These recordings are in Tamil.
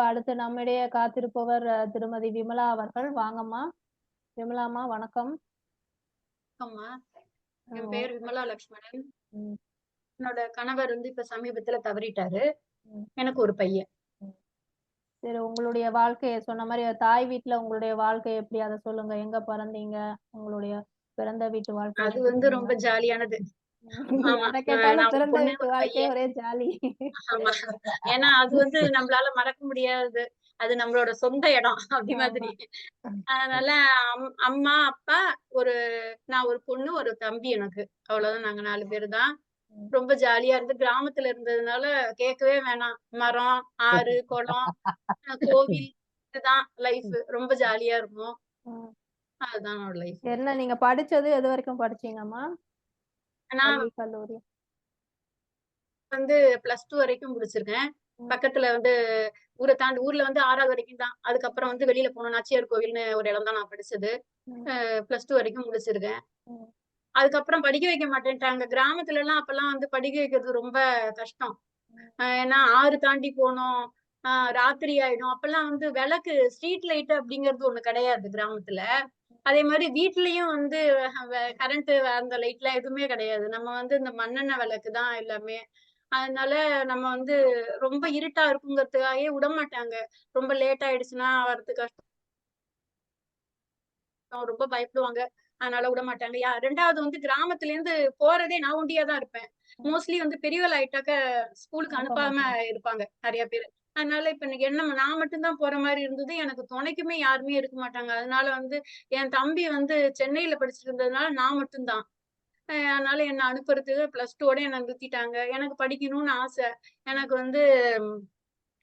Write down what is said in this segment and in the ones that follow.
இப்ப அடுத்து நம்மிடையே காத்திருப்பவர் திருமதி விமலா அவர்கள். வாங்கம்மா. விமலாம்மா வணக்கம். என் பேர் விமலா லக்ஷ்மணன். ம். என்னோட கணவர் வந்து இப்ப சமீபத்துல தவறிட்டாரு. எனக்கு ஒரு பையன். சரி உங்களுடைய வாழ்க்கைய சொன்ன மாதிரி தாய் வீட்ல உங்களுடைய வாழ்க்கை எப்படி? அதை சொல்லுங்க. எங்க பிறந்தீங்க? உங்களுடைய பிறந்த வீட்டு வாழ்க்கை அது வந்து ரொம்ப ஜாலியானது. ஏன்னா அது வந்து நம்மளால மறக்க முடியாது. அது நம்மளோட சொந்த இடம் அப்படி. மாதிரி. அதனால அம்- அம்மா அப்பா ஒரு நான் ஒரு பொண்ணு ஒரு தம்பி எனக்கு. அவ்வளவுதான். நாங்க நாலு பேர் தான். ரொம்ப ஜாலியா இருந்து கிராமத்துல இருந்ததுனால கேட்கவே வேணாம். மரம் ஆறு குளம் கோவில் இதுதான் லைஃப் ரொம்ப ஜாலியா இருக்கும். அதுதான் லைஃப் என்ன நீங்க படிச்சது எது வரைக்கும் படிச்சீங்கம்மா? நான் கல்லூரி. வந்து பிளஸ் டூ வரைக்கும் முடிச்சிருக்கேன். பக்கத்துல வந்து ஊரை தாண்டி ஊர்ல வந்து ஆறாவது வரைக்கும் தான். அதுக்கப்புறம் வந்து வெளியில போனோம் நாச்சியார் கோவில்னு ஒரு இடம் தான் நான் படிச்சது. பிளஸ் டூ வரைக்கும் முடிச்சிருக்கேன். அதுக்கப்புறம் படிக்க வைக்க மாட்டேன்ட்டாங்க. கிராமத்துல எல்லாம் அப்பெல்லாம் வந்து படிக்க வைக்கிறது ரொம்ப கஷ்டம். ஏன்னா ஆறு தாண்டி போனோம். ஆஹ் ராத்திரி ஆயிடும். அப்பெல்லாம் வந்து விளக்கு ஸ்ட்ரீட் லைட் அப்படிங்கிறது ஒண்ணு கிடையாது கிராமத்துல. அதே மாதிரி வீட்லயும் வந்து கரண்ட் அந்த லைட்லாம் எதுவுமே கிடையாது. நம்ம வந்து இந்த மண்ணெண்ணெய் விளக்கு தான் எல்லாமே. அதனால நம்ம வந்து ரொம்ப இருட்டா இருக்குங்கிறதுக்காகவே விட மாட்டாங்க ரொம்ப லேட் ஆயிடுச்சுன்னா வரது கஷ்டம். ரொம்ப பயப்படுவாங்க. அதனால விட மாட்டாங்க யா ரெண்டாவது வந்து கிராமத்துல இருந்து போறதே நான் ஒண்டியா தான் இருப்பேன். மோஸ்ட்லி வந்து பெரியவள் ஆயிட்டாக்க ஸ்கூலுக்கு அனுப்ப அனுப்பாம இருப்பாங்க. நிறைய பேர். அதனால இப்ப என்ன நான் மட்டும்தான் போற மாதிரி இருந்தது. எனக்கு துணைக்குமே யாருமே இருக்க மாட்டாங்க. அதனால வந்து என் தம்பி வந்து சென்னையில படிச்சுட்டு இருந்ததுனால நான் மட்டும்தான் அதனால என்ன அனுப்புறதுக்கு பிளஸ் டூவோட என்ன நிறுத்திட்டாங்க. எனக்கு படிக்கணும்னு ஆசை. எனக்கு வந்து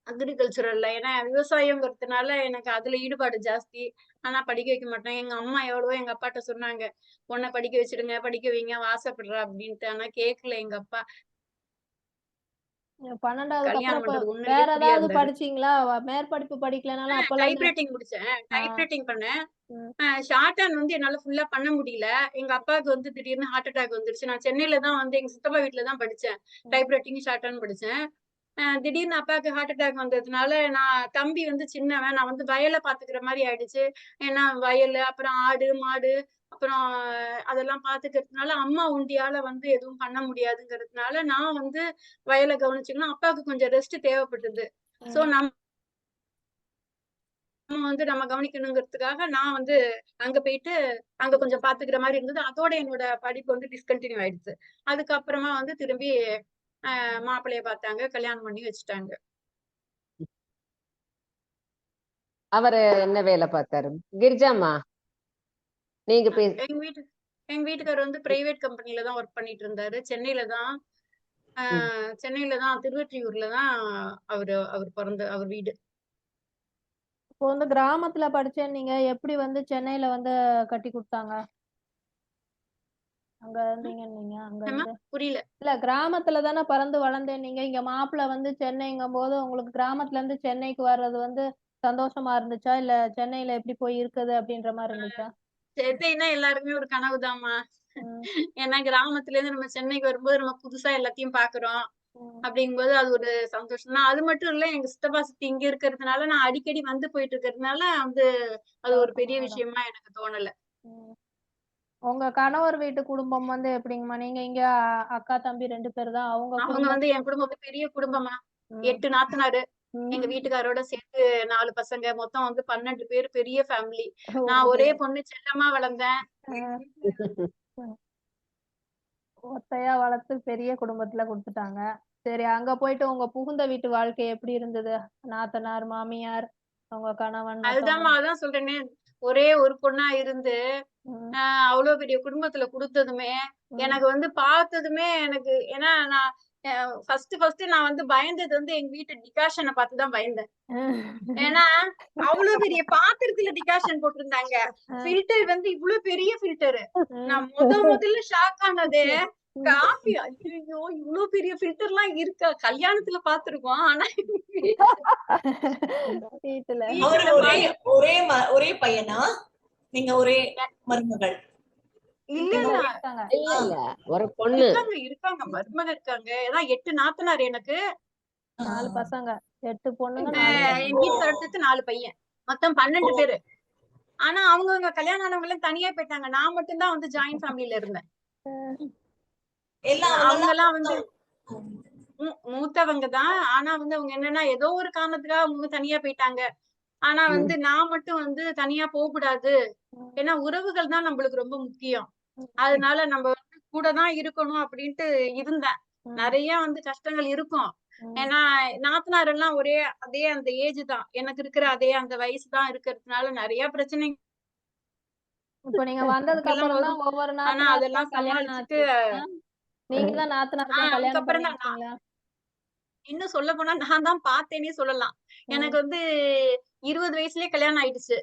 அக்ரிகல்ச்சரல்ல ஏன்னா விவசாயங்கிறதுனால எனக்கு அதுல ஈடுபாடு ஜாஸ்தி. ஆனா படிக்க வைக்க மாட்டேன். எங்க அம்மா எவ்வளவோ எங்க அப்பாட்ட சொன்னாங்க. உன்னை படிக்க வச்சிடுங்க படிக்க வைங்க வாசப்படுறா அப்படின்ட்டு. ஆனா கேட்கல எங்க அப்பா. உண்மையிலேயே வேற ஏதாவது படிச்சீங்களா? மேற்படிப்பு படிக்கலனாலும் அப்பெல்லாம் டைப் ரைட்டிங் முடிச்சேன். டைப் ரைட்டிங் பண்ணேன். ஷார்ட் ஹேண்ட் வந்து என்னால ஃபுல்லா பண்ண முடியல. எங்க அப்பாவுக்கு வந்து திடீர்னு ஹார்ட் அட்டாக் வந்துருச்சு. நான் சென்னையில தான் வந்து எங்க சித்தப்பா வீட்டுல தான் படிச்சேன். டைப் ரைட்டிங் ஷார்ட் ஹேண்ட் படிச்சேன். திடீர்னு அப்பாவுக்கு ஹார்ட் அட்டாக் வந்ததுனால நான் தம்பி வந்து சின்னவன் நான் வந்து வயலை பாத்துக்கிற மாதிரி ஆயிடுச்சு. ஏன்னா வயல் அப்புறம் ஆடு மாடு அப்புறம் அதெல்லாம் பாத்துக்கிறதுனால அம்மா உண்டியால வந்து எதுவும் பண்ண முடியாதுங்கிறதுனால நான் வந்து வயலை கவனிச்சுக்கணும். அப்பாவுக்கு கொஞ்சம் ரெஸ்ட் தேவைப்பட்டது. சோ நம்ம நம்ம வந்து நம்ம கவனிக்கணுங்கிறதுக்காக நான் வந்து அங்க போயிட்டு அங்க கொஞ்சம் பாத்துக்கிற மாதிரி இருந்தது. அதோட என்னோட படிப்பு வந்து டிஸ்கண்டினியூ ஆயிடுச்சு. அதுக்கப்புறமா வந்து திரும்பி மாப்பிள்ளைய பார்த்தாங்க கல்யாணம் பண்ணி வச்சுட்டாங்க. அவரு என்ன வேலை பார்த்தாரு? கிரிஜாமா நீங்க பேச எங்க வீட்டு எங்க வீட்டுக்காரர் வந்து பிரைவேட் கம்பெனில தான் ஒர்க் பண்ணிட்டு இருந்தாரு. சென்னையில தான் ஆஹ் சென்னையில தான் திருவொற்றியூர்ல தான் அவரு அவர் பிறந்த அவர் வீடு. இப்போ வந்து கிராமத்துல படிச்சேன் நீங்க எப்படி வந்து சென்னையில வந்து கட்டி கொடுத்தாங்க? அங்க இருந்தீங்க நீங்க அங்க ஏம்மா? இருந்து. புரியல. இல்ல கிராமத்துல தானே பிறந்து வளர்ந்தேன். நீங்க இங்க மாப்பிள்ளை வந்து சென்னைங்கும் போது உங்களுக்கு கிராமத்துல இருந்து சென்னைக்கு வர்றது வந்து சந்தோஷமா இருந்துச்சா? இல்ல சென்னையில எப்படி போய் இருக்குது அப்படின்ற மாதிரி இருந்துச்சா? சென்னைன்னா எல்லாருக்குமே ஒரு கனவுதாம்மா ஏன்னா கிராமத்துல இருந்து நம்ம சென்னைக்கு வரும்போது நம்ம புதுசா எல்லாத்தையும் பாக்குறோம். ம். அப்படிங்கும்போது அது ஒரு சந்தோஷம். தான் அது மட்டும் இல்ல எங்க சித்தப்பா சித்தி இங்க இருக்கிறதுனால நான் அடிக்கடி வந்து போயிட்டு இருக்கிறதுனால வந்து அது ஒரு பெரிய விஷயமா எனக்கு தோணல. ம். உங்க கணவர் வீட்டு குடும்பம் வந்து எப்படிங்கம்மா? நீங்க இங்க அக்கா தம்பி ரெண்டு பேர் தான். அவங்க அவங்க வந்து என் குடும்பம் வந்து பெரிய குடும்பமா எட்டு நாத்தனாரு. எங்க வீட்டுக்காரோட சேர்த்து நாலு பசங்க. மொத்தம் வந்து பன்னெண்டு பேர் பெரிய ஃபேமிலி நான் ஒரே பொண்ணு செல்லமா வளர்ந்தேன். ஒத்தையா வளர்த்து பெரிய குடும்பத்துல கொடுத்துட்டாங்க. சரி அங்க போயிட்டு உங்க புகுந்த வீட்டு வாழ்க்கை எப்படி இருந்தது? நாத்தனார் மாமியார் உங்க கணவன் அதுதாம்மா அதான் சொல்றேனே. ஒரே ஒரு பொண்ணா இருந்து அவ்வளவு பெரிய குடும்பத்துல கொடுத்ததுமே எனக்கு வந்து பார்த்ததுமே எனக்கு ஏன்னா நான் ஃபர்ஸ்ட் ஃபர்ஸ்ட் நான் வந்து பயந்தது வந்து எங்க வீட்டு டிகாஷனை பார்த்து தான் பயந்தேன். ஏன்னா அவ்வளவு பெரிய பாத்திரத்துல டிகாஷன் போட்டிருந்தாங்க. ஃபில்டர் வந்து இவ்வளவு பெரிய ஃபில்டர் நான் முத முதல்ல ஷாக் ஆனதே காஃபி ஐயோ இவ்வளவு பெரிய ஃபில்டர் எல்லாம் இருக்கா? கல்யாணத்துல பாத்துருக்கோம் ஆனா ஒரே ஒரே பையனா? நீங்க ஒரே மருமகள்? ஒரு பொண்ணு. இருக்காங்க இருக்காங்க. மருமக இருக்காங்க. ஏன்னா எட்டு நாத்தனார் எனக்கு. நாலு பசங்க. எட்டு பொண்ணுங்க எங்க வீட்டுக்காரத்துக்கு நாலு பையன். மொத்தம் பன்னெண்டு பேரு. ஆனா அவங்கவங்க கல்யாணம் ஆனவங்க எல்லாம் தனியா போயிட்டாங்க. நான் மட்டும்தான் வந்து ஜாயிண்ட் ஃபேமிலில இருந்தேன். அவங்க எல்லாம் வந்து மூத்தவங்க தான். ஆனா வந்து அவங்க என்னன்னா ஏதோ ஒரு காரணத்துக்காக அவங்க தனியா போயிட்டாங்க. ஆனா வந்து நான் மட்டும் வந்து தனியா போக கூடாது ஏன்னா உறவுகள் தான் நம்மளுக்கு ரொம்ப முக்கியம். அதனால நம்ம வந்து கூட தான் இருக்கணும் அப்படின்ட்டு இருந்தேன். நிறைய வந்து கஷ்டங்கள் இருக்கும். ஏன்னா நாத்தனார் எல்லாம் ஒரே அதே அந்த ஏஜ் தான். எனக்கு இருக்கிற அதே அந்த வயசு தான் இருக்கிறதுனால நிறைய பிரச்சனை இப்ப நீங்க வந்ததுக்கு அப்புறம் ஒவ்வொரு ஆனா நாத்தனாருக்கும் அதெல்லாம் சமாளிச்சுட்டு நீங்க தான் நாத்தனாருக்கும் ஆஹ் கல்யாணம் இன்னும் சொல்ல போனா நான் தான் பார்த்தேனே சொல்லலாம். எனக்கு வந்து இருபது வயசுலயே கல்யாணம் ஆயிடுச்சு.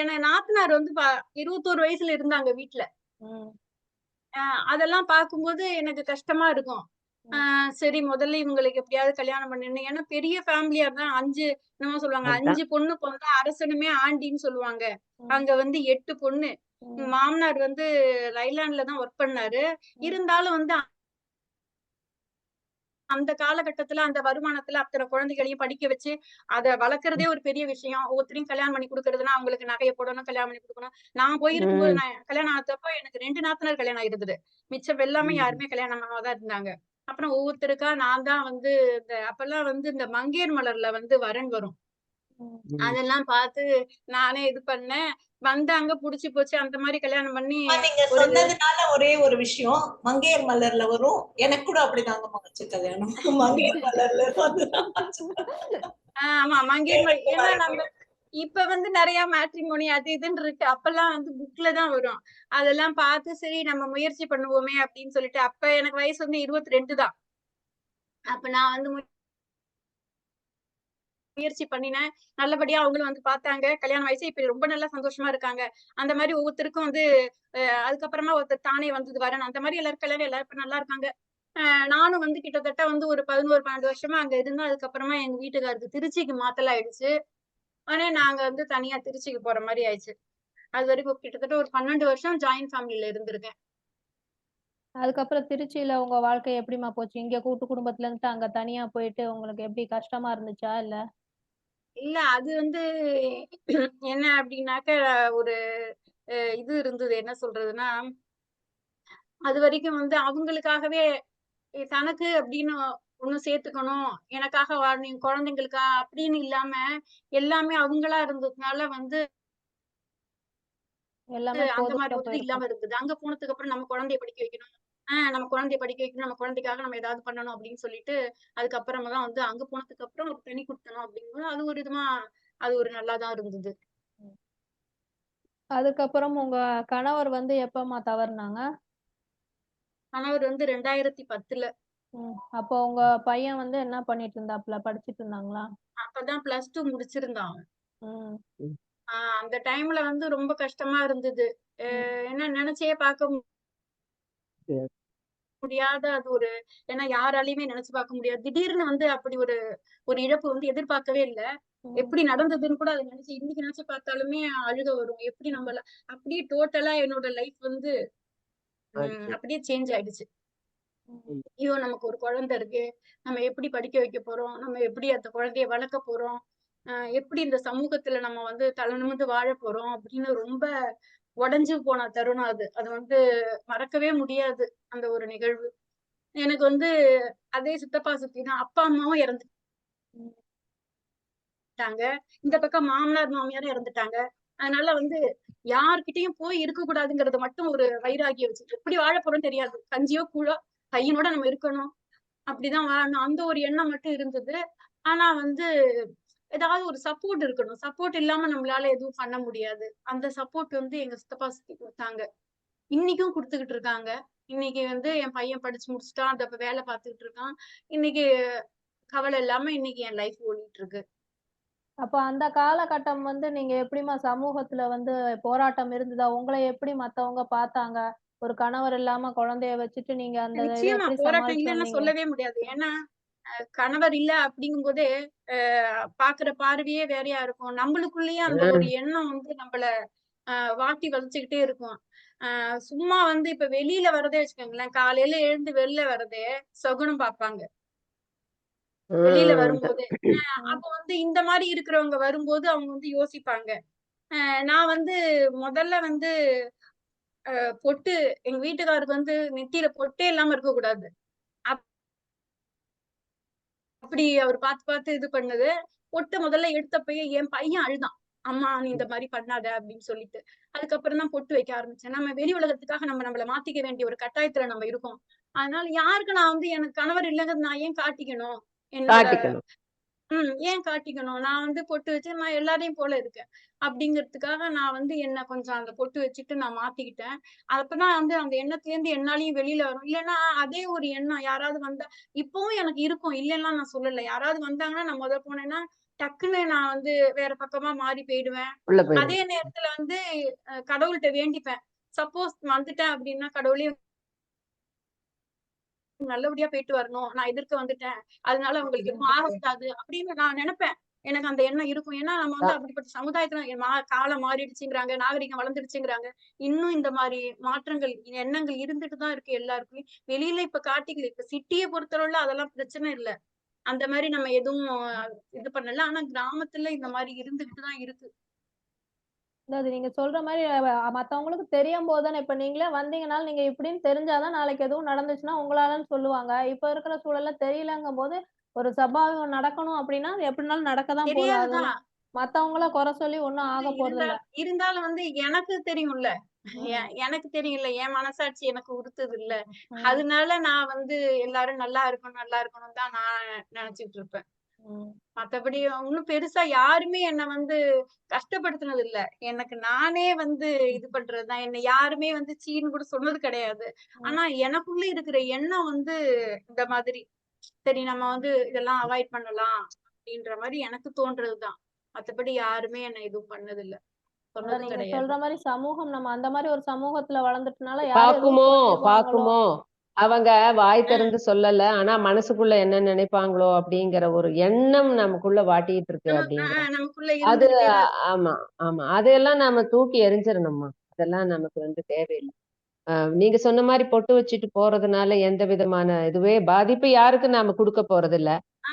என நாத்தனார் வந்து இருபத்தோரு வயசுல இருந்தாங்க வீட்டுல அதெல்லாம் பார்க்கும்போது எனக்கு கஷ்டமா இருக்கும். ஆஹ் சரி முதல்ல இவங்களுக்கு எப்படியாவது கல்யாணம் பண்ணிடணும் ஏன்னா பெரிய ஃபேமிலியா தான் அஞ்சு என்னமோ சொல்லுவாங்க. அஞ்சு பொண்ணு பொண்ணு அரசனுமே ஆண்டின்னு சொல்லுவாங்க. அங்க வந்து எட்டு பொண்ணு. மாமனார் வந்து லைலாண்ட்ல தான் ஒர்க் பண்ணாரு. இருந்தாலும் வந்து அந்த காலகட்டத்துல அந்த வருமானத்துல அத்தனை குழந்தைகளையும் படிக்க வச்சு அத வளர்க்கறதே ஒரு பெரிய விஷயம். ஒவ்வொருத்தரையும் கல்யாணம் பண்ணி கொடுக்கறதுன்னா அவங்களுக்கு நகையை போடணும் கல்யாணம் பண்ணி கொடுக்கணும். நான் போயிருக்கும்போது. நான் கல்யாணம் ஆனப்போ எனக்கு ரெண்டு நாத்தனார் கல்யாணம் ஆயிருந்தது. மிச்சம் எல்லாமே. யாருமே கல்யாணம் தான் இருந்தாங்க. அப்புறம் ஒவ்வொருத்தருக்கா நான் தான் வந்து இந்த அப்பெல்லாம் வந்து இந்த மங்கையர் மலர்ல வந்து வரன் வரும். அதெல்லாம் பார்த்து நானே இது பண்ணேன். வந்தாங்க புடிச்சு போச்சு அந்த மாதிரி கல்யாணம் பண்ணி நீங்க சொன்னதுனால ஒரே ஒரு விஷயம் மங்கையர் மலர்ல வரும். எனக்கு கூட அப்படிதாங்க மகிழ்ச்சி கல்யாணம். மங்கையர் மலர்ல ஆமா மங்கையர் மலர். ஏன்னா நம்ம இப்ப வந்து நிறைய மேட்ரிமோனி அது இதுன்னு இருக்கு. அப்பெல்லாம் வந்து புக்ல தான் வரும். அதெல்லாம் பார்த்து சரி நம்ம முயற்சி பண்ணுவோமே அப்படின்னு சொல்லிட்டு அப்ப எனக்கு வயசு வந்து இருபத்தி ரெண்டு தான். அப்ப நான் வந்து முயற்சி பண்ணினேன். நல்லபடியா அவங்களும் வந்து பார்த்தாங்க. கல்யாணம் வயசு இப்ப ரொம்ப நல்லா சந்தோஷமா இருக்காங்க. அந்த மாதிரி ஒவ்வொருத்தருக்கும் வந்து அதுக்கப்புறமா ஒருத்தர் தானே வந்தது வரணும் அந்த மாதிரி எல்லாரும் கல்யாணம் எல்லாரும் இப்ப நல்லா இருக்காங்க. நானும் வந்து கிட்டத்தட்ட வந்து ஒரு பதினோரு பன்னெண்டு வருஷமா அங்க இருந்தேன். அதுக்கப்புறமா எங்க வீட்டுக்காருக்கு திருச்சிக்கு மாத்தல ஆயிடுச்சு. ஆனா நாங்க வந்து தனியா திருச்சிக்கு போற மாதிரி ஆயிடுச்சு. அது வரைக்கும் கிட்டத்தட்ட ஒரு பன்னெண்டு வருஷம் ஜாயிண்ட் ஃபேமிலியில இருந்திருக்கேன். அதுக்கப்புறம் திருச்சியில உங்க வாழ்க்கை எப்படிம்மா போச்சு? இங்க கூட்டு குடும்பத்துல இருந்து அங்க தனியா போயிட்டு உங்களுக்கு எப்படி கஷ்டமா இருந்துச்சா இல்ல? இல்ல அது வந்து என்ன அப்படின்னாக்க ஒரு இது இருந்தது. என்ன சொல்றதுன்னா அது வரைக்கும் வந்து அவங்களுக்காகவே தனக்கு அப்படின்னு ஒண்ணு சேர்த்துக்கணும். எனக்காக வாழணும் குழந்தைங்களுக்கா அப்படின்னு இல்லாம எல்லாமே அவங்களா இருந்ததுனால வந்து எல்லாமே அந்த மாதிரி ஒரு இல்லாம இருந்தது. அங்க போனதுக்கு அப்புறம் நம்ம குழந்தைய படிக்க வைக்கணும். ஆஹ் நம்ம குழந்தைய படிக்க வைக்கணும் நம்ம குழந்தைக்காக நம்ம ஏதாவது பண்ணணும் அப்படின்னு சொல்லிட்டு அதுக்கப்புறமா தான் வந்து அங்க போனதுக்கு அப்புறம் ஒரு தனி கொடுத்தணும் அப்படிங்கும்போது அது ஒரு விதமா அது ஒரு நல்லாதான் இருந்தது. அதுக்கப்புறம் உங்க கணவர் வந்து எப்பமா தவறுனாங்க? கணவர் வந்து ரெண்டாயிரத்தி பத்துல. அப்போ உங்க பையன் வந்து என்ன பண்ணிட்டு இருந்தாப்ல படிச்சிட்டு இருந்தாங்களா? அப்பதான் பிளஸ் டூ முடிச்சிருந்தான். அந்த டைம்ல வந்து ரொம்ப கஷ்டமா இருந்தது. என்ன நினைச்சே பார்க்க. முடியாத அது ஒரு ஏன்னா யாராலையுமே நினைச்சு பார்க்க முடியாது. திடீர்னு வந்து அப்படி ஒரு ஒரு இழப்பு வந்து எதிர்பார்க்கவே இல்லை. எப்படி நடந்ததுன்னு கூட அதை நினைச்சு இன்னைக்கு நினைச்சு பார்த்தாலுமே அழுக வரும். எப்படி நம்மள அப்படியே டோட்டலா என்னோட லைஃப் வந்து. அப்படியே சேஞ்ச் ஆயிடுச்சு. ஐயோ நமக்கு ஒரு குழந்தை இருக்கு. நம்ம எப்படி படிக்க வைக்க போறோம்? நம்ம எப்படி அந்த குழந்தைய வளர்க்க போறோம்? எப்படி இந்த சமூகத்துல நம்ம வந்து தலை நிமிர்ந்து வாழ போறோம்? அப்படின்னு ரொம்ப உடைஞ்சு போன தருணம் அது. அது வந்து மறக்கவே முடியாது அந்த ஒரு நிகழ்வு. எனக்கு வந்து அதே சித்தப்பா சுத்தி தான் அப்பா அம்மாவும் இறந்துட்டாங்க இந்த பக்கம் மாமனார் மாமியாரும் இறந்துட்டாங்க. அதனால வந்து யார்கிட்டயும் போய் இருக்க கூடாதுங்கிறது மட்டும் ஒரு வைராகியம் வச்சுட்டு எப்படி வாழ போறோம்னு தெரியாது. கஞ்சியோ கூழோ பையனோட நம்ம இருக்கணும். அப்படிதான் வாழணும். அந்த ஒரு எண்ணம் மட்டும் இருந்தது. ஆனா வந்து ஏதாவது ஒரு சப்போர்ட் இருக்கணும். சப்போர்ட் இல்லாம நம்மளால எதுவும் பண்ண முடியாது. அந்த சப்போர்ட் வந்து எங்க சித்தப்பா சித்தி கொடுத்தாங்க. இன்னைக்கும் கொடுத்துக்கிட்டு இருக்காங்க. இன்னைக்கு வந்து என் பையன் படிச்சு முடிச்சுட்டான். அந்த வேலை பார்த்துக்கிட்டு இருக்கான். இன்னைக்கு கவலை இல்லாம இன்னைக்கு என் லைஃப் ஓடிட்டு இருக்கு அப்போ அந்த காலகட்டம் வந்து நீங்க எப்படிம்மா சமூகத்துல வந்து போராட்டம் இருந்ததா? உங்களை எப்படி மத்தவங்க பார்த்தாங்க? ஒரு கணவர் இல்லாம குழந்தைய வச்சுட்டு நீங்க அந்த போராட்டம் இல்லைன்னு சொல்லவே முடியாது. ஏன்னா கணவர் இல்ல அப்படிங்கும் போதே பாக்குற பார்வையே வேறையா இருக்கும். நம்மளுக்குள்ளேயே அந்த ஒரு எண்ணம் வந்து நம்மள வாட்டி வதச்சுக்கிட்டே இருக்கும். ஆஹ் சும்மா வந்து இப்ப வெளியில வரதே வச்சுக்கோங்களேன் காலையில எழுந்து வெளில வரதே சகுனம் பார்ப்பாங்க வெளியில வரும்போது. அப்போ வந்து இந்த மாதிரி இருக்கிறவங்க வரும்போது அவங்க வந்து யோசிப்பாங்க. நான் வந்து முதல்ல வந்து பொட்டு எங்க வீட்டுக்காருக்கு வந்து நெத்தியில பொட்டே இல்லாம இருக்க கூடாது அப்படி அவர் பார்த்து பார்த்து இது பண்ணது. ஒட்டு முதல்ல எடுத்தப்பயே என் பையன் அழுதான். அம்மா நீ இந்த மாதிரி பண்ணாத அப்படின்னு சொல்லிட்டு. அதுக்கப்புறம் தான் பொட்டு வைக்க ஆரம்பிச்சேன். நம்ம வெளி உலகத்துக்காக நம்ம நம்மள மாத்திக்க வேண்டிய ஒரு கட்டாயத்துல நம்ம இருக்கோம். அதனால யாருக்கு நான் வந்து எனக்கு கணவர் இல்லைங்கிறது நான் ஏன் காட்டிக்கணும்? என்னோட காட்டிக்கணும் ம் ஏன் காட்டிக்கணும்? நான் வந்து பொட்டு வச்சு நான் எல்லாரையும் போல இருக்கேன். அப்படிங்கிறதுக்காக நான் வந்து என்ன கொஞ்சம் அந்த பொட்டு வச்சுட்டு நான் மாத்திக்கிட்டேன். அப்பதான் வந்து அந்த எண்ணத்துல இருந்து என்னாலையும் வெளியில வரும். இல்லைன்னா அதே ஒரு எண்ணம். யாராவது வந்தா இப்பவும் எனக்கு இருக்கும். இல்லைன்னா நான் சொல்லல. யாராவது வந்தாங்கன்னா நான் முத போனேன்னா டக்குன்னு நான் வந்து வேற பக்கமா மாறி போயிடுவேன். அதே நேரத்துல வந்து கடவுள்கிட்ட வேண்டிப்பேன். சப்போஸ் வந்துட்டேன் அப்படின்னா கடவுளே நல்லபடியா போயிட்டு வரணும். நான் எதிர்க்க வந்துட்டேன். அதனால உங்களுக்கு எதுவும் ஆகக்கூடாது அப்படின்னு நான் நினைப்பேன். எனக்கு அந்த எண்ணம் இருக்கும். ஏன்னா நம்ம வந்து அப்படிப்பட்ட சமுதாயத்துல காலம் மாறிடுச்சுங்கிறாங்க நாகரிகம் வளர்ந்துடுச்சுங்கிறாங்க. இன்னும் இந்த மாதிரி மாற்றங்கள் எண்ணங்கள் இருந்துட்டு தான் இருக்கு எல்லாருக்குமே. வெளியில இப்ப காட்டிக்கல இப்ப சிட்டியை பொறுத்தளவுல அதெல்லாம் பிரச்சனை இல்ல. அந்த மாதிரி நம்ம எதுவும் இது பண்ணல. ஆனா கிராமத்துல இந்த மாதிரி இருந்துகிட்டு தான் இருக்கு. அது நீங்க சொல்ற மாதிரி அஹ், மத்தவங்களுக்கு தெரியும் போதுதானே இப்ப நீங்களே வந்தீங்கனாலும் நீங்க இப்படின்னு தெரிஞ்சாதான் நாளைக்கு எதுவும் நடந்துச்சுன்னா உங்களாலன்னு சொல்லுவாங்க. இப்ப இருக்கிற சூழல்ல தெரியலங்கும் போது ஒரு சபாவிகம் நடக்கணும் அப்படின்னா அது எப்படினாலும் நடக்கதான் போகுது. தெரியாதுதான். மத்தவங்கள குறை சொல்லி ஒண்ணும் ஆக போறது இல்ல இருந்தாலும் வந்து எனக்கு தெரியும்ல. எ- எனக்கு தெரியும்ல. என் மனசாட்சி எனக்கு உறுத்துது இல்ல அதனால நான் வந்து எல்லாரும் நல்லா இருக்கணும் நல்லா இருக்கணும் தான் நான் நினைச்சிட்டு இருப்பேன். மத்தபடி ஒண்ணும் பெருசா யாருமே என்ன வந்து கஷ்டப்படுத்தினது இல்ல. எனக்கு நானே வந்து இது பண்றதுதான் என்ன யாருமே வந்து சீன்னு கூட சொன்னது கிடையாது. ஆனா எனக்குள்ள இருக்கிற எண்ணம் வந்து இந்த மாதிரி சரி நம்ம வந்து இதெல்லாம் அவாய்ட் பண்ணலாம் அப்படின்ற மாதிரி எனக்கு தோன்றதுதான் மத்தபடி யாருமே என்ன எதுவும் பண்ணது இல்ல. சொல்ற மாதிரி சமூகம் நம்ம அந்த மாதிரி ஒரு சமூகத்துல வளர்ந்துட்டனால பாக்குமோ? பாக்குமோ? அவங்க வாய் திறந்து சொல்லல. ஆனா மனசுக்குள்ள என்ன நினைப்பாங்களோ அப்படிங்கிற ஒரு எண்ணம் நமக்குள்ள வாட்டிட்டு இருக்கு அப்படிங்கிற. அது ஆமா ஆமா. அதெல்லாம் நாம தூக்கி எறிஞ்சிடணும்மா அதெல்லாம் நமக்கு வந்து தேவையில்லை. ஆஹ் நீங்க சொன்ன மாதிரி பொட்டு வச்சுட்டு போறதுனால எந்த விதமான இதுவே பாதிப்பு யாருக்கு நாம கொடுக்க போறது இல்ல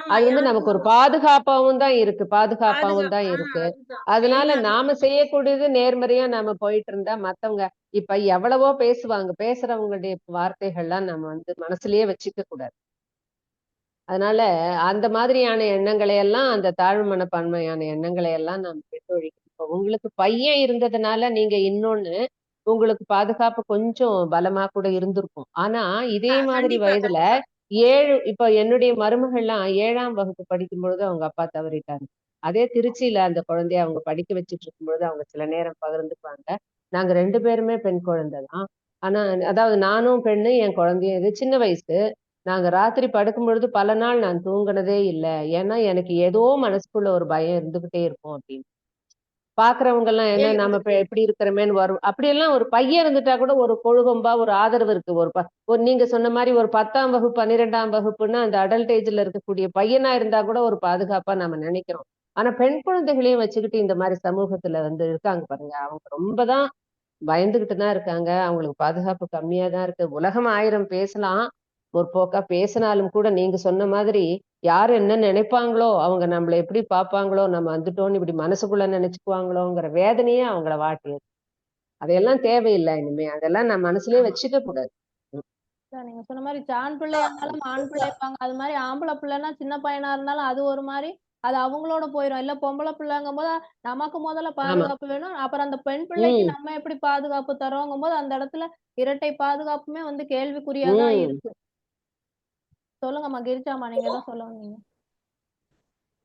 அது வந்து நமக்கு ஒரு பாதுகாப்பாவும் தான் இருக்கு. பாதுகாப்பாவும் தான் இருக்கு. அதனால நாம செய்யக்கூடியது நேர்மறையா நாம போயிட்டு இருந்தா மத்தவங்க இப்ப எவ்வளவோ பேசுவாங்க. பேசுறவங்களுடைய வார்த்தைகள்லாம் நம்ம வந்து மனசுலயே வச்சுக்க கூடாது. அதனால அந்த மாதிரியான எண்ணங்களை எல்லாம் அந்த தாழ்வு மனப்பான்மையான எண்ணங்களை எல்லாம் நாம் விட்டு ஒழிக்கணும் இப்ப உங்களுக்கு பையன் இருந்ததுனால நீங்க இன்னொன்னு உங்களுக்கு பாதுகாப்பு கொஞ்சம் பலமா கூட இருந்திருக்கும். ஆனா இதே மாதிரி வயதுல ஏழு இப்ப என்னுடைய மருமகள்லாம் ஏழாம் வகுப்பு படிக்கும் பொழுது அவங்க அப்பா தவறிட்டாங்க அதே திருச்சியில அந்த குழந்தைய அவங்க படிக்க வச்சுட்டு இருக்கும்பொழுது அவங்க சில நேரம் பகிர்ந்துக்குவாங்க. நாங்க ரெண்டு பேருமே பெண் குழந்தை தான் ஆனா அதாவது நானும் பெண்ணு என் குழந்தையும் இது சின்ன வயசு. நாங்க ராத்திரி படுக்கும் பொழுது பல நாள் நான் தூங்கினதே இல்லை. ஏன்னா எனக்கு ஏதோ மனசுக்குள்ள ஒரு பயம் இருந்துகிட்டே இருக்கும் அப்படின்னு. பாக்குறவங்க எல்லாம் என்ன பேய் நாம இப்ப வந்துட்டு எப்படி இருக்கிறோமேன்னு வரும். அப்படியெல்லாம் ஒரு பையன் இருந்துட்டா கூட ஒரு கொழுகம்பா ஒரு ஆதரவு இருக்கு. ஒரு ப- ஒரு நீங்க சொன்ன மாதிரி ஒரு பத்தாம் வகுப்பு பன்னிரெண்டாம் வகுப்புன்னா அந்த அடல்ட் ஏஜ்ல இருக்கக்கூடிய பையனா இருந்தா கூட ஒரு பாதுகாப்பா நம்ம நினைக்கிறோம். ஆனா பெண் குழந்தைகளையும் வச்சுக்கிட்டு இந்த மாதிரி சமூகத்துல வந்து இருக்காங்க பாருங்க. அவங்க ரொம்பதான் பயந்துகிட்டு தான் இருக்காங்க. அவங்களுக்கு பாதுகாப்பு கம்மியா தான் இருக்கு. உலகம் ஆயிரம் பேசலாம். முற்போக்கா பேசினாலும் கூட நீங்க சொன்ன மாதிரி யார் என்ன நினைப்பாங்களோ அவங்க நம்மள எப்படி பார்ப்பாங்களோ நம்ம வந்துட்டோம்னு இப்படி மனசுக்குள்ள நினைச்சுக்குவாங்களோங்கிற வேதனையே அவங்கள வாட்டியது அதையெல்லாம் தேவையில்லை இனிமே. அதெல்லாம் நான் மனசுலயே வச்சுக்க கூடாது. நீங்க சொன்ன மாதிரி ஆண் பிள்ளையா இருந்தாலும் ஆண் அது மாதிரி ஆம்பளை பிள்ளைன்னா சின்ன பையனா இருந்தாலும் அது ஒரு மாதிரி அது அவங்களோட போயிடும் இல்ல பொம்பளை பிள்ளைங்கும் போது நமக்கு முதல்ல பாதுகாப்பு வேணும். அப்புறம் அந்த பெண் பிள்ளைக்கு நம்ம எப்படி பாதுகாப்பு தரோங்கும் போது அந்த இடத்துல இரட்டை பாதுகாப்புமே வந்து கேள்விக்குறியா தான் உம் இருக்கு. சொல்லுங்கம்மா கிரிஜாம்மா நீங்க தான் சொல்ல வந்தீங்க.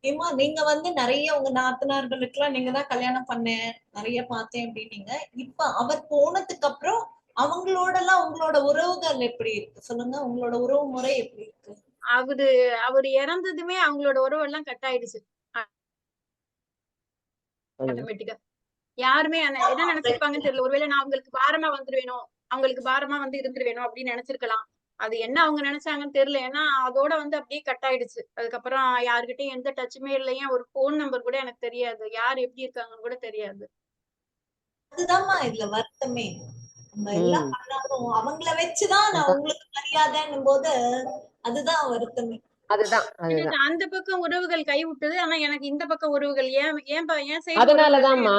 ஏமா நீங்க வந்து நிறைய உங்க நாத்தனார்களுக்கு எல்லாம் நீங்க தான் கல்யாணம் பண்ணேன் நிறைய பார்த்தேன் அப்படின்னீங்க. இப்ப அவர் போனதுக்கு அப்புறம் அவங்களோட எல்லாம் உங்களோட உறவுகள் எப்படி இருக்கு? சொல்லுங்க. உங்களோட உறவு முறை எப்படி இருக்கு? அவரு அவர் இறந்ததுமே அவங்களோட உறவெல்லாம் கட் ஆயிடுச்சு. ஆட்டோமேட்டிக்கா யாருமே என்ன நினைச்சிருப்பாங்கன்னு தெரியல. ஒருவேளை நான் அவங்களுக்கு பாரமா வந்துருவேனோ அவங்களுக்கு பாரமா வந்து இருந்துருவேனோ அப்படின்னு நினைச்சிருக்கலாம். அது என்ன அவங்க நினைச்சாங்கன்னு தெரியல. ஏன்னா அதோட வந்து அப்படியே கட் ஆயிடுச்சு. அதுக்கப்புறம் யாருக்கிட்டையும் எந்த டச்சுமே இல்லையா ஒரு போன் நம்பர் கூட எனக்கு தெரியாது. யார் எப்படி இருக்காங்கன்னு கூட தெரியாது. அதுதாம்மா இதுல வருத்தமே. நம்ம எல்லாம் பண்ணாலும் அவங்கள வச்சுதான் நான் உங்களுக்கு மரியாதைன்னும் போது அதுதான் வருத்தமே அந்த பக்கம் உறவுகள் கை விட்டது ஆனா எனக்கு இந்த பக்கம் உறவுகள் ஏன் ஏன் ப- ஏன் அதனாலதான்மா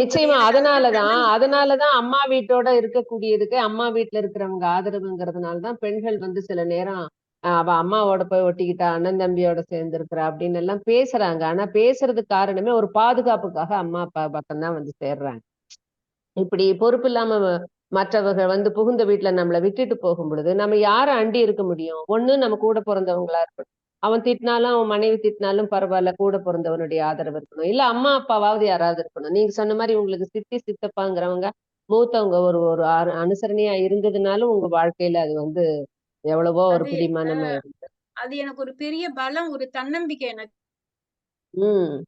நிச்சயமா அதனாலதான். அதனாலதான் அம்மா வீட்டோட இருக்கக்கூடியதுக்கு அம்மா வீட்டுல இருக்கிறவங்க ஆதரவுங்கிறதுனாலதான் பெண்கள் வந்து சில நேரம் அவ அம்மாவோட போய் ஒட்டிக்கிட்டா அண்ணன் தம்பியோட சேர்ந்து இருக்கிறா அப்படின்னு எல்லாம் பேசுறாங்க. ஆனா பேசுறதுக்கு காரணமே ஒரு பாதுகாப்புக்காக அம்மா அப்பா பக்கம் தான் வந்து சேர்றாங்க. இப்படி பொறுப்பு இல்லாம மற்றவர்கள் வந்து புகுந்த வீட்டுல நம்மளை விட்டுட்டு போகும் பொழுது நம்ம யாரை அண்டி இருக்க முடியும்? ஒண்ணு நம்ம கூட பிறந்தவங்களா இருக்கணும். அவன் திட்டினாலும் அவன் மனைவி திட்டினாலும் பரவாயில்ல கூட பிறந்தவனுடைய ஆதரவு இருக்கணும். இல்ல அம்மா அப்பாவாவது யாராவது இருக்கணும். நீங்க சொன்ன மாதிரி உங்களுக்கு சித்தி சித்தப்பாங்கிறவங்க மூத்தவங்க ஒரு ஒரு அனுசரணையா இருந்ததுனாலும் உங்க வாழ்க்கையில அது வந்து எவ்வளவோ ஒரு பிடிமானமா அது எனக்கு ஒரு பெரிய பலம் ஒரு தன்னம்பிக்கை எனக்கு. உம்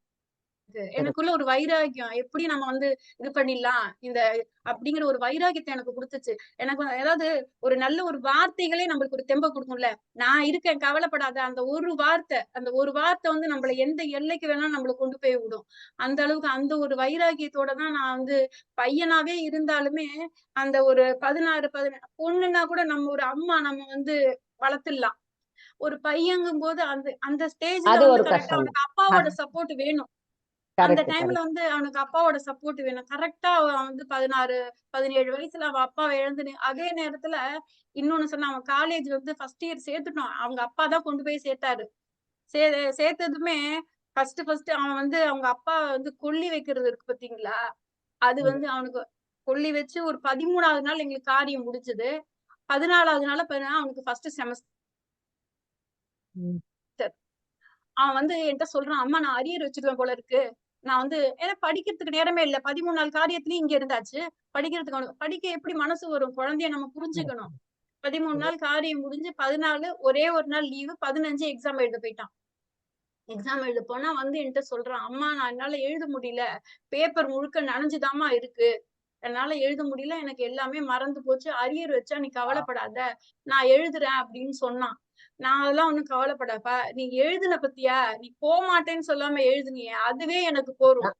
எனக்குள்ள ஒரு வைராகியம். எப்படி நம்ம வந்து இது பண்ணிடலாம்? இந்த அப்படிங்கிற ஒரு வைராகியத்தை எனக்கு கொடுத்துச்சு. எனக்கு அதாவது ஒரு நல்ல ஒரு வார்த்தைகளே நம்மளுக்கு ஒரு தெம்ப கொடுக்கும்ல. நான் இருக்கேன் கவலைப்படாத. அந்த ஒரு வார்த்தை அந்த ஒரு வார்த்தை வந்து நம்மள எந்த எல்லைக்கு வேணா நம்மள கொண்டு போய் விடும். அந்த அளவுக்கு அந்த ஒரு வைராகியத்தோட தான் நான் வந்து பையனாவே இருந்தாலுமே அந்த ஒரு பதினாறு பதினாறு பொண்ணுன்னா கூட நம்ம ஒரு அம்மா நம்ம வந்து வளர்த்துடலாம். ஒரு பையங்கும் போது அந்த அந்த அவனுக்கு அப்பாவோட சப்போர்ட் வேணும். அந்த டைம்ல வந்து அவனுக்கு அப்பாவோட சப்போர்ட் வேணும். கரெக்டா அவன் வந்து பதினாறு பதினேழு வயசுல அவன் அப்பாவை இழந்து நி- அதே நேரத்துல இன்னொன்னு சொன்னா அவன் காலேஜ் வந்து ஃபர்ஸ்ட் இயர் சேர்த்துட்டோம் அவங்க அப்பா தான் கொண்டு போய் சேர்த்தாரு. சே சேர்த்ததுமே ஃபர்ஸ்ட் ஃபர்ஸ்ட் அவன் வந்து அவங்க அப்பா வந்து கொல்லி வைக்கிறது இருக்கு பாத்தீங்களா அது வந்து அவனுக்கு கொல்லி வச்சு ஒரு பதிமூணாவது நாள் எங்களுக்கு காரியம் முடிஞ்சது. பதினாலாவது நாள் அவனுக்கு ஃபர்ஸ்ட் செமஸ்டர். அவன் வந்து என்கிட்ட சொல்றான் அம்மா நான் அரியர் வச்சிருவேன் போல இருக்கு. நான் வந்து ஏன்னா படிக்கிறதுக்கு நேரமே இல்ல. பதிமூணு நாள் காரியத்துலயும் இங்க இருந்தாச்சு. படிக்கிறதுக்கு படிக்க எப்படி மனசு வரும்? குழந்தைய நம்ம புரிஞ்சுக்கணும். பதிமூணு நாள் காரியம் முடிஞ்சு பதினாலு ஒரே ஒரு நாள் லீவு பதினஞ்சு எக்ஸாம் எழுத போயிட்டான். எக்ஸாம் எழுத போனா வந்து என்கிட்ட சொல்றான் அம்மா நான் என்னால எழுத முடியல. பேப்பர் முழுக்க நனைஞ்சுதாம்மா இருக்கு. என்னால எழுத முடியல. எனக்கு எல்லாமே மறந்து போச்சு. அரியர் வச்சா நீ கவலைப்படாத. நான் எழுதுறேன் அப்படின்னு சொன்னான். நான் அதெல்லாம் ஒண்ணும் கவலைப்படாப்பா நீ எழுதுன பத்தியா? நீ போக மாட்டேன்னு சொல்லாம எழுதுனியே. அதுவே எனக்கு போரும்.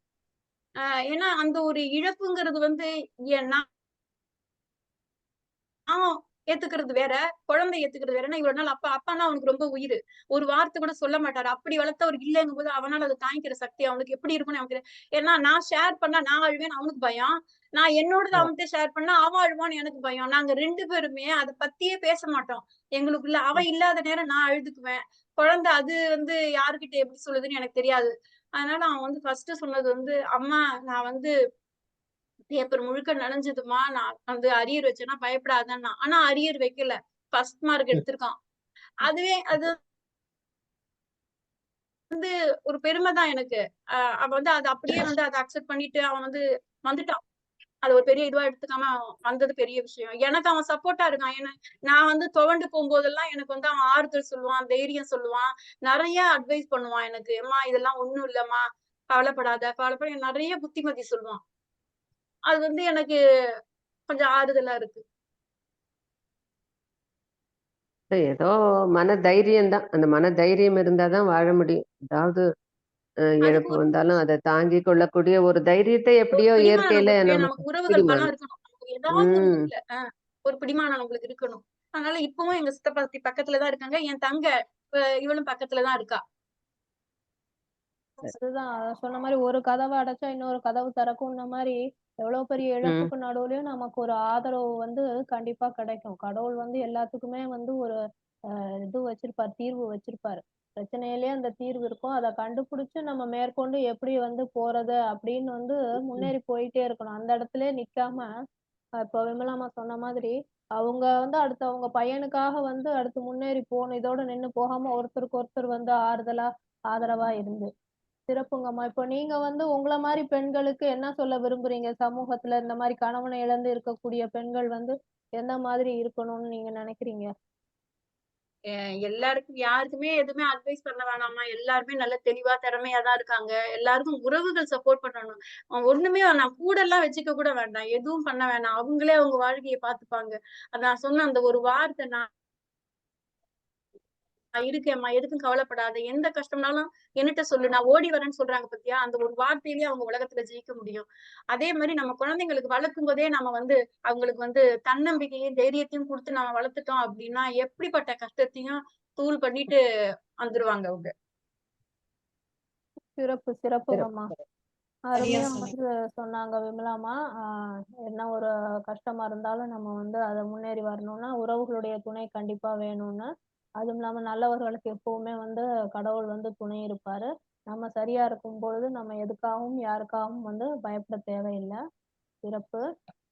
ஆஹ் ஏன்னா அந்த ஒரு இழப்புங்கிறது வந்து என் நான் ஏத்துக்கிறது வேற குழந்தை ஏத்துக்கிறது வேற இவ்வளவு நாள் அப்பா அப்பான்னா அவனுக்கு ரொம்ப உயிர். ஒரு வார்த்தை கூட சொல்ல மாட்டாரு. அப்படி வளர்த்தவர் இல்லைங்கும் போது அவனால அதை தாங்கிக்கிற சக்தி அவனுக்கு எப்படி இருக்கும்னு அவனுக்கு தெரியாது. ஏன்னா நான் ஷேர் பண்ணா நான் அழுவேன் அவனுக்கு பயம். நான் என்னோடது அவன்கிட்ட ஷேர் பண்ணா அவன் அழுவான்னு எனக்கு பயம். நாங்க ரெண்டு பேருமே அதை பத்தியே பேச மாட்டோம். எங்களுக்குள்ள அவன் இல்லாத நேரம் நான் அழுதுக்குவேன். குழந்தை அது வந்து யாருக்கிட்ட எப்படி சொல்லுதுன்னு எனக்கு தெரியாது. அதனால அவன் வந்து ஃபர்ஸ்ட் சொன்னது வந்து அம்மா நான் வந்து பேப்பர் முழுக்க நனைஞ்சதுமா? நான் வந்து அரியர் வச்சேன்னா பயப்படாதன்னா. ஆனா அரியர் வைக்கல. ஃபர்ஸ்ட் மார்க் எடுத்திருக்கான். அதுவே அது வந்து ஒரு பெருமை தான் எனக்கு. அவன் வந்து அதை அப்படியே வந்து அதை அக்செப்ட் பண்ணிட்டு அவன் வந்து வந்துட்டான். அது ஒரு பெரிய இதுவா எடுத்துக்காம வந்தது பெரிய விஷயம். எனக்கு அவன் சப்போர்ட்டா இருக்கான். ஏன்னா நான் வந்து துவண்டு போகும்போதெல்லாம் எனக்கு வந்து அவன் ஆறுதல் சொல்லுவான் தைரியம் சொல்லுவான். நிறைய அட்வைஸ் பண்ணுவான் எனக்கு. அம்மா இதெல்லாம் ஒண்ணும் இல்லம்மா. கவலைப்படாத. கவலைப்பட நிறைய புத்திமதி சொல்லுவான். அது வந்து எனக்கு கொஞ்சம் ஆறுதலா இருக்கு. ஏதோ மன தைரியம் தான் அந்த மன தைரியம் இருந்தாதான் வாழ முடியும். அதாவது இழப்பு வந்தாலும் அதை தாங்கி கொள்ளக்கூடிய ஒரு தைரியத்தை எப்படியோ இயற்கையில ஒரு பிடிமானம் நம்மளுக்கு இருக்கணும். அதனால இப்பவும் எங்க சித்தப்பா சித்தி பக்கத்துலதான் இருக்காங்க. என் தங்க இவளும் பக்கத்துலதான் இருக்கா. அதுதான். சொன்ன மாதிரி ஒரு கதவை அடைச்சா இன்னொரு கதவு திறக்கும்ன மாதிரி எவ்வளவு பெரிய இழப்புக்கு நடுவுலயும் நமக்கு ஒரு ஆதரவு வந்து கண்டிப்பா கிடைக்கும். கடவுள் வந்து எல்லாத்துக்குமே வந்து ஒரு இது வச்சிருப்பாரு தீர்வு வச்சிருப்பாரு. பிரச்சனையிலேயே அந்த தீர்வு இருக்கும். அதை கண்டுபிடிச்சு நம்ம மேற்கொண்டு எப்படி வந்து போறது அப்படின்னு வந்து முன்னேறி போயிட்டே இருக்கணும். அந்த இடத்துல நிக்காம இப்ப விமலாமா சொன்ன மாதிரி அவங்க வந்து அடுத்து அவங்க பையனுக்காக வந்து அடுத்து முன்னேறி போகணும். இதோட நின்னு போகாம ஒருத்தருக்கு ஒருத்தர் வந்து ஆறுதலா ஆதரவா இருந்து. சிறப்புங்கம்மா. இப்போ நீங்க வந்து உங்களை மாதிரி பெண்களுக்கு என்ன சொல்ல விரும்புறீங்க? சமூகத்துல இந்த மாதிரி கணவனை இழந்து இருக்கக்கூடிய பெண்கள் வந்து எந்த மாதிரி இருக்கணும்னு நீங்க நினைக்கிறீங்க? எல்லாருக்கும் யாருக்குமே எதுவுமே அட்வைஸ் பண்ண வேணாமா? எல்லாருமே நல்ல தெளிவா திறமையா தான் இருக்காங்க. எல்லாருக்கும் உறவுகள் சப்போர்ட் பண்ணணும். ஒண்ணுமே நான் கூட எல்லாம் வச்சுக்க கூட வேண்டாம். எதுவும் பண்ண வேணாம். அவங்களே அவங்க வாழ்க்கையை பார்த்துப்பாங்க. அது நான் சொன்ன அந்த ஒரு வார்த்தை நான் நான் இருக்கேம்மா எதுக்கும் கவலைப்படாத. எந்த கஷ்டம்னாலும் என்கிட்ட சொல்லு. நான் ஓடி வரேன்னு சொல்றாங்க பத்தியா? அந்த ஒரு வார்த்தையிலேயே அவங்க உலகத்துல ஜெயிக்க முடியும். அதே மாதிரி நம்ம குழந்தைங்களுக்கு வளர்க்கும் போதே நம்ம வந்து அவங்களுக்கு வந்து தன்னம்பிக்கையும் தைரியத்தையும் கொடுத்து நம்ம வளர்த்துட்டோம் அப்படின்னா எப்படிப்பட்ட கஷ்டத்தையும் தூள் பண்ணிட்டு வந்துருவாங்க அவங்க. சிறப்பு அருமையா சொன்னீங்க. வந்து சொன்னாங்க விமலாமா. ஆஹ் என்ன ஒரு கஷ்டமா இருந்தாலும் நம்ம வந்து அதை முன்னேறி வரணும்னா உறவுகளுடைய துணை கண்டிப்பா வேணும்னு அதுவும் இல்லாம நல்லவர்களுக்கு எப்பவுமே வந்து கடவுள் வந்து துணை இருப்பாரு. நம்ம சரியா இருக்கும் பொழுது நம்ம எதுக்காகவும் யாருக்காகவும் வந்து பயப்பட தேவையில்லை. சிறப்பு. சிறப்பு